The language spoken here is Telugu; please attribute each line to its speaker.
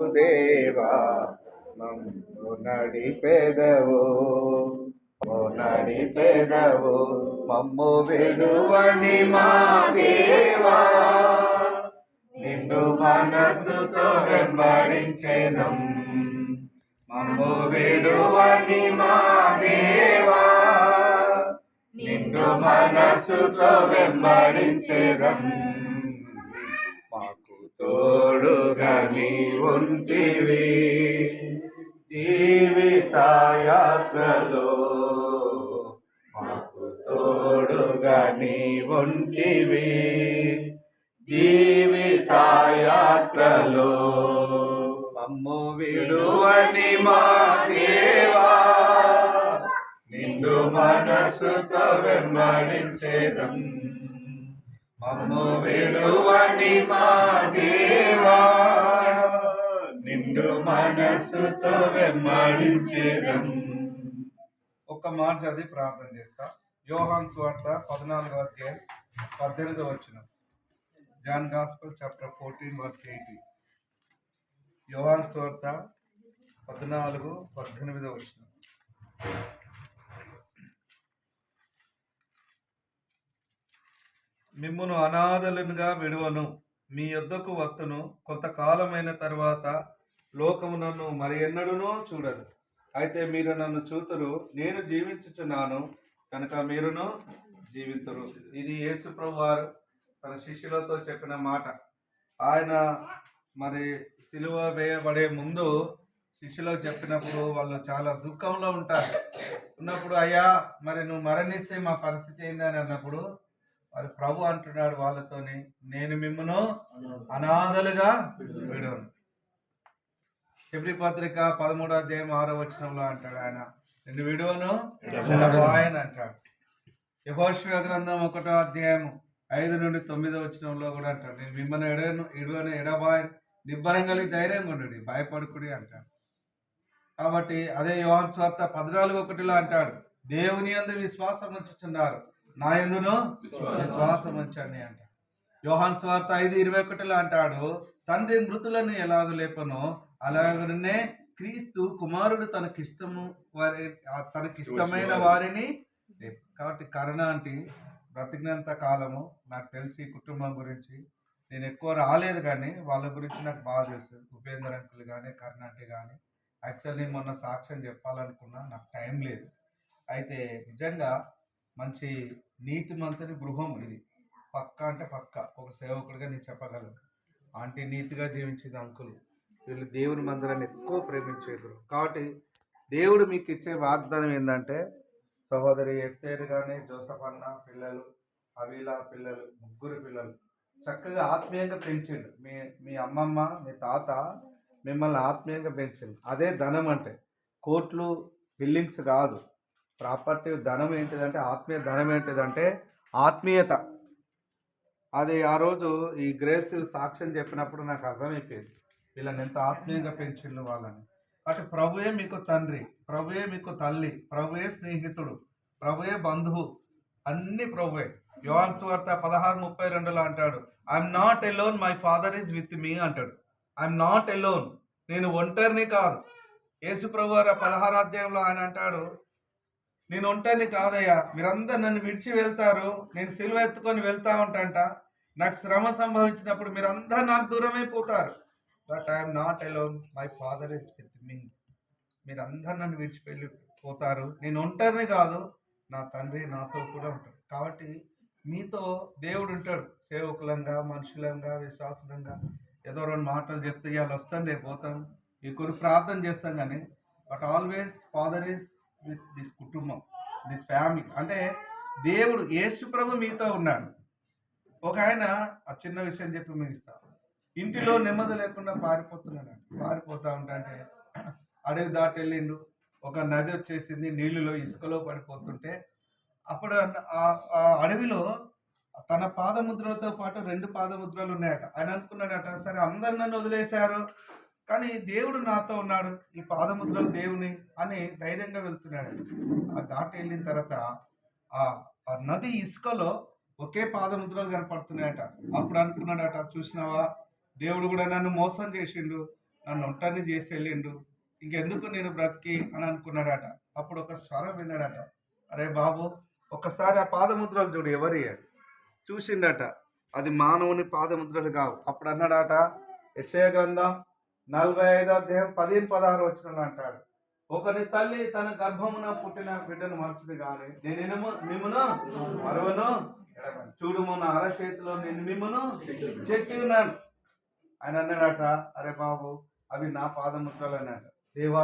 Speaker 1: దేవా మమ్ము నడిపెదవు మమ్ము నడిపెదవు మమ్ము విడువని మా దేవా. నిన్ను మనసుతో వెంబడించేదం మమ్ము విడువని మా దేవా. నిన్ను మనసుతో వెంబడించేదం మాకు తోడుగా నీ ఉంటివి జీవిత మాకు తోడుగా నీ ఉంటివి జీవిత యాత్రలో మమ్ము విడువని మా దేవా. నిన్ను మనసుతో వెంబడించేదం. మమ్ము విడువని మా దేవా. నిన్ను మనసుతో వెమ్మడించేదం
Speaker 2: ఒక మాట చదివి ప్రార్థన చేస్తా. యోహాన్ స్వార్త పద్నాలుగో అధ్యాయం పద్దెనిమిదో వచ్చిన John gospel chapter fourteen verse eighty యోహాన్ స్వార్త పద్నాలుగు పద్దెనిమిదో వచ్చిన మిమ్మును అనాథలుగా విడువను. మీ యొద్దకు వత్తును. కొంతకాలమైన తర్వాత లోకము నన్ను మరి ఎన్నడూనూ చూడదు. అయితే మీరు నన్ను చూతురు. నేను జీవించుచున్నాను. కనుక మీరును జీవితురు. ఇది యేసు వారు తన శిష్యులతో చెప్పిన మాట. ఆయన మరి సిలువ వేయబడే ముందు శిష్యులకు చెప్పినప్పుడు వాళ్ళు చాలా దుఃఖంలో ఉంటారు. ఉన్నప్పుడు అయ్యా మరి నువ్వు మరణిస్తే మా పరిస్థితి ఏంది? అని అన్నప్పుడు మరి ప్రభు అంటున్నాడు వాళ్ళతోని నేను మిమ్మను అనాథలుగా విడవను ఫిబ్రి పత్రిక పదమూడో అధ్యాయం ఆరో వచనంలో అంటాడు ఆయన నిన్ను విడువను ఆయన అంటాడు. యహోశ్వ గ్రంథం ఒకటో అధ్యాయం ఐదు నుండి తొమ్మిదో వచనంలో కూడా అంటాడు నేను మిమ్మల్ని ఎడను ఇడువను ఎడబాయ నిబ్బరం కలిగి ధైర్యంగా ఉండండి భయపడుకుడి అంటాడు. కాబట్టి అదే యోహాన్ స్వార్త పద్నాలుగు ఒకటిలో అంటాడు దేవుని అందు విశ్వాసం ఉంచుతున్నారు నా ఎందును విశ్వాసం ఉంచండి అంటాడు యోహాన్ స్వార్త ఐదు ఇరవై ఒకటిలో అంటాడు తండ్రి మృతులను ఎలాగ లేపనో? అలాగనే క్రీస్తు కుమారుడు తనకిష్టము వారి ఆ తనకిష్టమైన వారిని. కాబట్టి కరుణ అంటే బ్రతికినంత కాలము నాకు తెలిసి కుటుంబం గురించి నేను ఎక్కువ రాలేదు కానీ వాళ్ళ గురించి నాకు బాగా తెలుసు. ఉపేందర్ అంకుల్ కానీ కరుణ అంటే కానీ యాక్చువల్లీ మొన్న సాక్ష్యం చెప్పాలనుకున్నా నాకు టైం లేదు. అయితే నిజంగా మంచి నీతిమంతుని గృహం ఇది. పక్క అంటే పక్క. ఒక సేవకుడిగా నేను చెప్పగలను. ఆంటీ నీతిగా జీవించేది అంకులు. వీళ్ళు దేవుని మందిరాన్ని ఎక్కువ ప్రేమించేది కాబట్టి దేవుడు మీకు ఇచ్చే వాగ్దానం ఏంటంటే సహోదరి ఎస్తేరు కానీ జోసఫ్ అన్న పిల్లలు అవిలా పిల్లలు ముగ్గురు పిల్లలు చక్కగా ఆత్మీయంగా పెంచిండు మీ మీ అమ్మమ్మ మీ తాత మిమ్మల్ని ఆత్మీయంగా పెంచిండు అదే ధనం అంటే కోట్లు బిల్డింగ్స్ కాదు. ప్రాపర్టీ ధనం ఏంటిదంటే ఆత్మీయ ధనం ఏంటిదంటే ఆత్మీయత. అది ఆ రోజు ఈ గ్రేస్ సాక్ష్యం చెప్పినప్పుడు నాకు అర్థమైపోయింది. వీళ్ళని ఎంత ఆత్మీయంగా పెంచిండు వాళ్ళని. అటు ప్రభుయే మీకు తండ్రి ప్రభుయే మీకు తల్లి ప్రభుయే స్నేహితుడు ప్రభుయే బంధువు అన్ని ప్రభువే. యోహాన్ సువార్త పదహారు ముప్పై రెండులో అంటాడు I'm not alone my father is with me అంటాడు. ఐఎమ్ నాట్ ఎలోన్ నేను ఒంటరిని కాదు. యేసు ప్రభు గారు పదహారు అధ్యాయంలో ఆయన అంటాడు నేను ఒంటరిని కాదయ్యా. మీరందరు నన్ను విడిచి వెళ్తారు. నేను సిలువ ఎత్తుకొని వెళ్తా ఉంటాంట. నాకు శ్రమ సంభవించినప్పుడు మీరందరూ నాకు దూరమైపోతారు. But I'm not alone my father is with me మీరందరూ నన్ను విడిచిపెళ్ళి పోతారు నేను ఒంటరిని కాదు. నా తండ్రి నాతో కూడా ఉంటాడు. కాబట్టి మీతో దేవుడు ఉంటాడు. సేవకులంగా మనుషులంగా విశ్వాసులంగా. ఏదో రెండు మాటలు చెప్తే ఇవాళ వస్తాను రేపు పోతాం ఈ కొన్ని ప్రార్థన చేస్తాం కానీ but always father is with this కుటుంబం దిస్ ఫ్యామిలీ అంటే దేవుడు యేసు ప్రభు మీతో ఉన్నాడు. ఒక ఆయన ఆ చిన్న విషయం చెప్పి ముగిస్తా. ఇంటిలో నెమ్మది లేకుండా పారిపోతున్నాడు. పారిపోతా ఉంటాంటే అడవి దాటి వెళ్ళిండు ఒక నది వచ్చేసింది. నీళ్ళలో ఇసుకలో పడిపోతుంటే అప్పుడు ఆ- ఆ అడవిలో తన పాదముద్రలతో పాటు రెండు పాదముద్రలు ఉన్నాయట. ఆయన అనుకున్నాడట సరే అందరు నన్ను వదిలేశారు. కానీ దేవుడు నాతో ఉన్నాడు ఈ పాదముద్రలు దేవుని అని ధైర్యంగా వెళ్తున్నాడు. ఆ దాటి వెళ్ళిన తర్వాత ఆ ఆ నది ఇసుకలో ఒకే పాదముద్రలు కనపడుతున్నాయట. అప్పుడు అనుకున్నాడట చూసినావా? దేవుడు కూడా నన్ను మోసం చేసిండు నన్ను ఒంటరిని చేసి వెళ్ళిండు ఇంకెందుకు నేను బ్రతికి అని అనుకున్నాడట. అప్పుడు ఒక స్వరం విన్నాడట. అరే బాబు ఒక్కసారి ఆ పాదముద్రలు చూడు ఎవరి? చూసిండట. అది మానవుని పాదముద్రలు కావు. అప్పుడు అన్నాడట యశయ గ్రంథం నలభై ఐదో అధ్యాయం పదిహేను పదహారు వచ్చిన అంటాడు. ఒకని తల్లి తన గర్భమున పుట్టిన బిడ్డను మరచుది కానీ నేను మిమ్మను మరువను. చూడుము నా అరచేతిలో నేను మిమ్మను చెక్కి ఉన్నాను ఆయన అన్నాడట అరే బాబు అవి నా పాదముద్రలు అన్నాడు. దేవా